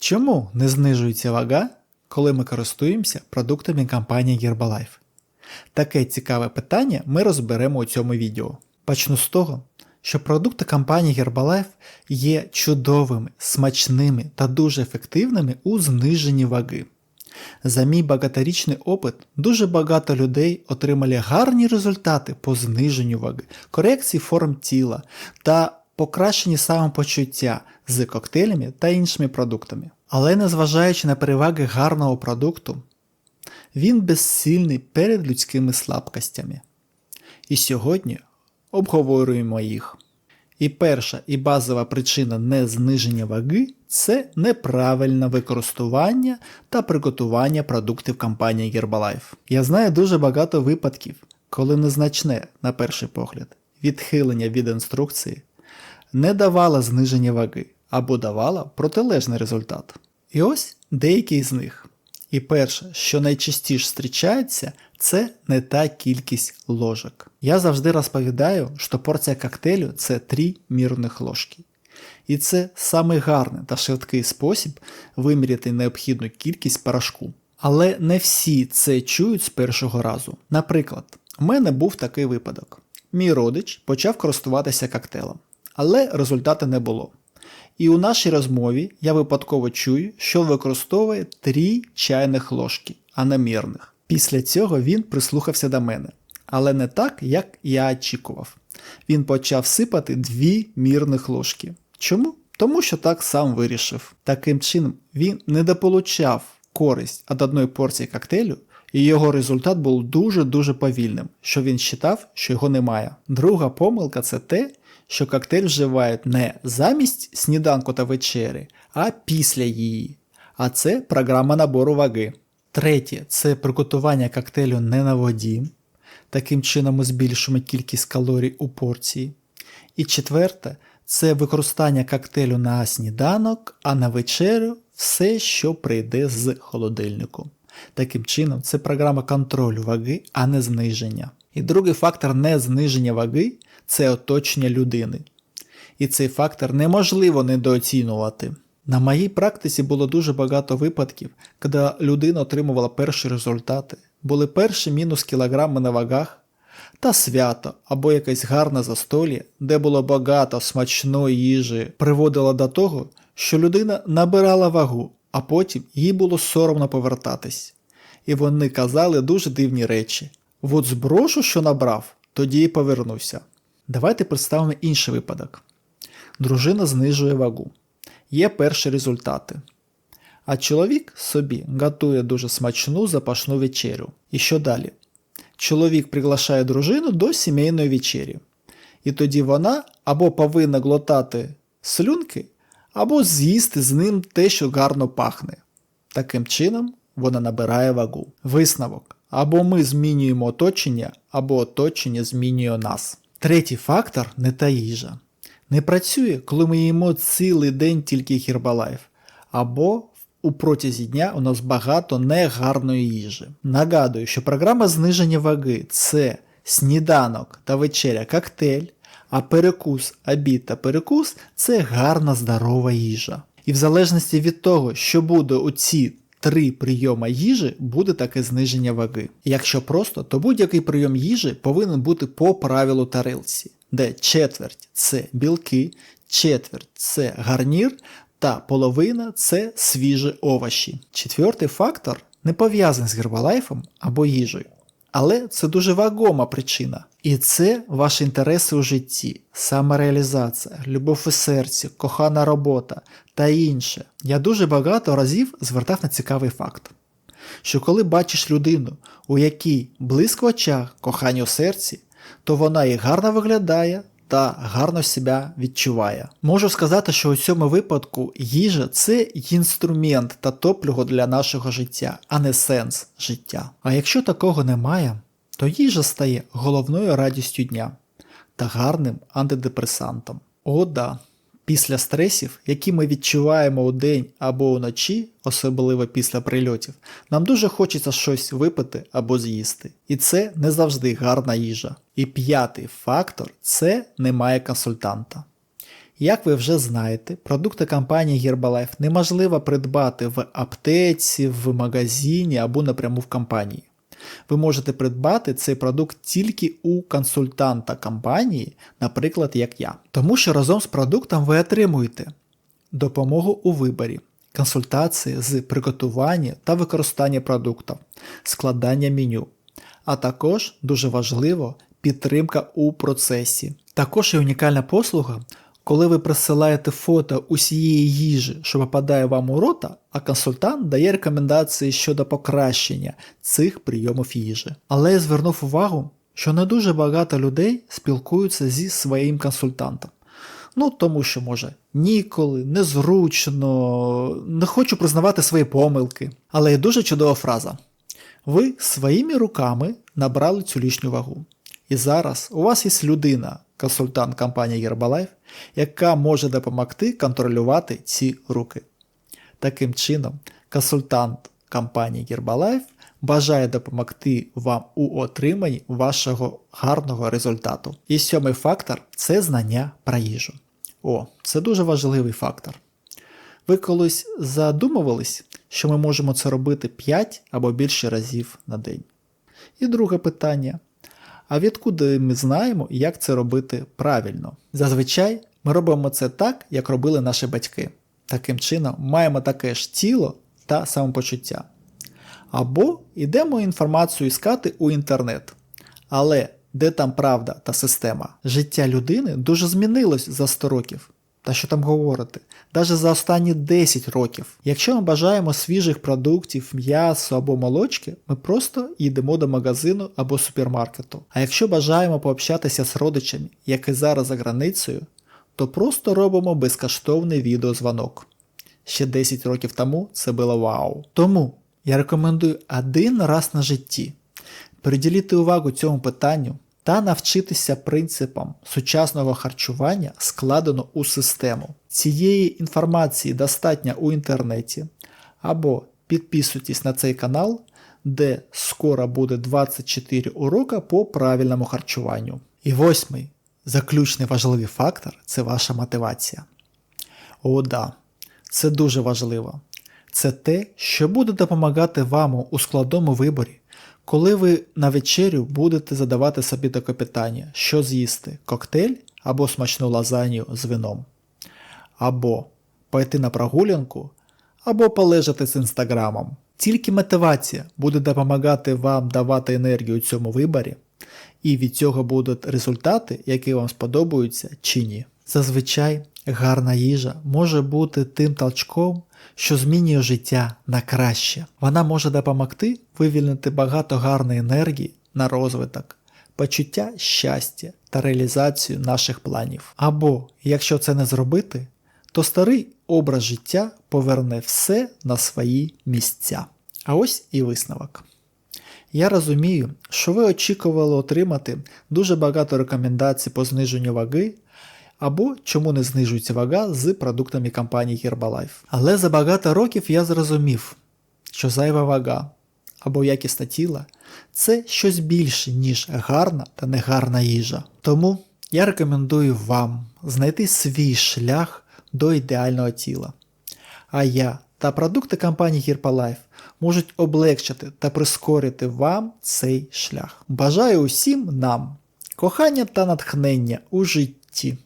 Чому не знижується вага, коли ми користуємося продуктами компанії Herbalife? Таке цікаве питання ми розберемо у цьому відео. Почну з того, що продукти компанії Herbalife є чудовими, смачними та дуже ефективними у зниженні ваги. За мій багаторічний опит, дуже багато людей отримали гарні результати по зниженню ваги, корекції форм тіла та покращенні самопочуття з коктейлями та іншими продуктами. Але незважаючи на переваги гарного продукту, він безсильний перед людськими слабкостями. І сьогодні обговорюємо їх. І перша і базова причина незниження ваги це неправильне використання та приготування продуктів компанії Herbalife. Я знаю дуже багато випадків, коли незначне, на перший погляд, відхилення від інструкції не давало зниження ваги або давало протилежний результат. І ось деякі з них. І перше, що найчастіше зустрічається, це не та кількість ложок. Я завжди розповідаю, що порція коктейлю це 3 мірних ложки. І це самий гарний та швидкий спосіб виміряти необхідну кількість порошку. Але не всі це чують з першого разу. Наприклад, у мене був такий випадок. Мій родич почав користуватися коктейлем, але результату не було. І у нашій розмові я випадково чую, що використовує 3 чайних ложки, а не мірних. Після цього він прислухався до мене, але не так, як я очікував. Він почав сипати 2 мірних ложки. Чому? Тому що так сам вирішив. Таким чином, він недополучав користь від одної порції коктейлю, і його результат був дуже-дуже повільним, що він вважав, що його немає. Друга помилка це те, що коктейль вживають не замість сніданку та вечері, а після її. А це програма набору ваги. Третє це приготування коктейлю не на воді. Таким чином ми збільшуємо кількість калорій у порції. І четверте це використання коктейлю на сніданок, а на вечерю все, що прийде з холодильнику. Таким чином, це програма контролю ваги, а не зниження. І другий фактор не зниження ваги це оточення людини. І цей фактор неможливо недооцінювати. На моїй практиці було дуже багато випадків, коли людина отримувала перші результати, були перші мінус кілограми на вагах, та свято або якесь гарне застолля, де було багато смачної їжі, приводило до того, що людина набирала вагу, а потім їй було соромно повертатись. І вони казали дуже дивні речі: от зброшу, що набрав, тоді і повернуся. Давайте представимо інший випадок. Дружина знижує вагу. Є перші результати. А чоловік собі готує дуже смачну запашну вечерю. І що далі? Чоловік приглашає дружину до сімейної вечері. І тоді вона або повинна глотати слюнки, або з'їсти з ним те, що гарно пахне. Таким чином, вона набирає вагу. Висновок. Або ми змінюємо оточення, або оточення змінює нас. Третій фактор не та їжа. Не працює, коли ми їмо цілий день тільки хербалайф, або у протязі дня у нас багато негарної їжі. Нагадую, що програма зниження ваги це сніданок та вечеря коктейль, а перекус, обід та перекус це гарна здорова їжа. І в залежності від того, що буде у ці три прийоми їжі, буде таке зниження ваги. Якщо просто, то будь-який прийом їжі повинен бути по правилу тарелці, де четверть це білки, четверть це гарнір, та половина це свіжі овочі. Четвертий фактор не пов'язаний з гербалайфом або їжею. Але це дуже вагома причина. І це ваші інтереси у житті, самореалізація, любов у серці, кохана робота та інше. Я дуже багато разів звертав на цікавий факт, що коли бачиш людину, у якій блиск в очах, кохання у серці, то вона і гарно виглядає та гарно себе відчуває. Можу сказати, що у цьому випадку їжа це інструмент та топливо для нашого життя, а не сенс життя. А якщо такого немає, то їжа стає головною радістю дня та гарним антидепресантом. О, да. Після стресів, які ми відчуваємо у день або уночі, особливо після прильотів, нам дуже хочеться щось випити або з'їсти. І це не завжди гарна їжа. І п'ятий фактор це немає консультанта. Як ви вже знаєте, продукти компанії Herbalife неможливо придбати в аптеці, в магазині або напряму в компанії. Ви можете придбати цей продукт тільки у консультанта компанії, наприклад, як я. Тому що разом з продуктом ви отримуєте допомогу у виборі, консультації з приготування та використання продуктів, складання меню, а також дуже важливо підтримка у процесі. Також є унікальна послуга, коли ви присилаєте фото усієї їжі, що попадає вам у рота, а консультант дає рекомендації щодо покращення цих прийомів їжі. Але я звернув увагу, що не дуже багато людей спілкуються зі своїм консультантом. Ну, тому що, може, ніколи, незручно, не хочу признавати свої помилки. Але є дуже чудова фраза. Ви своїми руками набрали цю лишню вагу. І зараз у вас є людина, консультант компанії Herbalife, яка може допомогти контролювати ці руки. Таким чином, консультант компанії Herbalife бажає допомогти вам у отриманні вашого гарного результату. І сьомий фактор це знання про їжу. О, це дуже важливий фактор. Ви колись задумувались, що ми можемо це робити 5 або більше разів на день? І друге питання. А відкуди ми знаємо, як це робити правильно? Зазвичай ми робимо це так, як робили наші батьки. Таким чином, маємо таке ж тіло та самопочуття. Або йдемо інформацію іскати у інтернет. Але де там правда та система? Життя людини дуже змінилось за 100 років. Та що там говорити, навіть за останні 10 років. Якщо ми бажаємо свіжих продуктів, м'ясо або молочки, ми просто йдемо до магазину або супермаркету. А якщо бажаємо пообщатися з родичами, які зараз за границею, то просто робимо безкоштовний відеозвонок. Ще 10 років тому це було вау. Тому я рекомендую один раз на житті приділити увагу цьому питанню та навчитися принципам сучасного харчування складено у систему. Цієї інформації достатньо у інтернеті, або підписуйтесь на цей канал, де скоро буде 24 уроки по правильному харчуванню. І восьмий, заключний важливий фактор це ваша мотивація. О, да, це дуже важливо. Це те, що буде допомагати вам у складному виборі, коли ви на вечерю будете задавати собі таке питання, що з'їсти коктейль або смачну лазанью з вином, або пойти на прогулянку, або полежати з інстаграмом. Тільки мотивація буде допомагати вам давати енергію у цьому виборі, і від цього будуть результати, які вам сподобаються чи ні. Зазвичай гарна їжа може бути тим толчком, що змінює життя на краще. Вона може допомогти вивільнити багато гарної енергії на розвиток, почуття щастя та реалізацію наших планів. Або, якщо це не зробити, то старий образ життя поверне все на свої місця. А ось і висновок. Я розумію, що ви очікували отримати дуже багато рекомендацій по зниженню ваги або чому не знижується вага з продуктами компанії Herbalife. Але за багато років я зрозумів, що зайва вага або якісне тіла це щось більше, ніж гарна та негарна їжа. Тому я рекомендую вам знайти свій шлях до ідеального тіла. А я та продукти компанії Herbalife можуть облегчити та прискорити вам цей шлях. Бажаю усім нам кохання та натхнення у житті.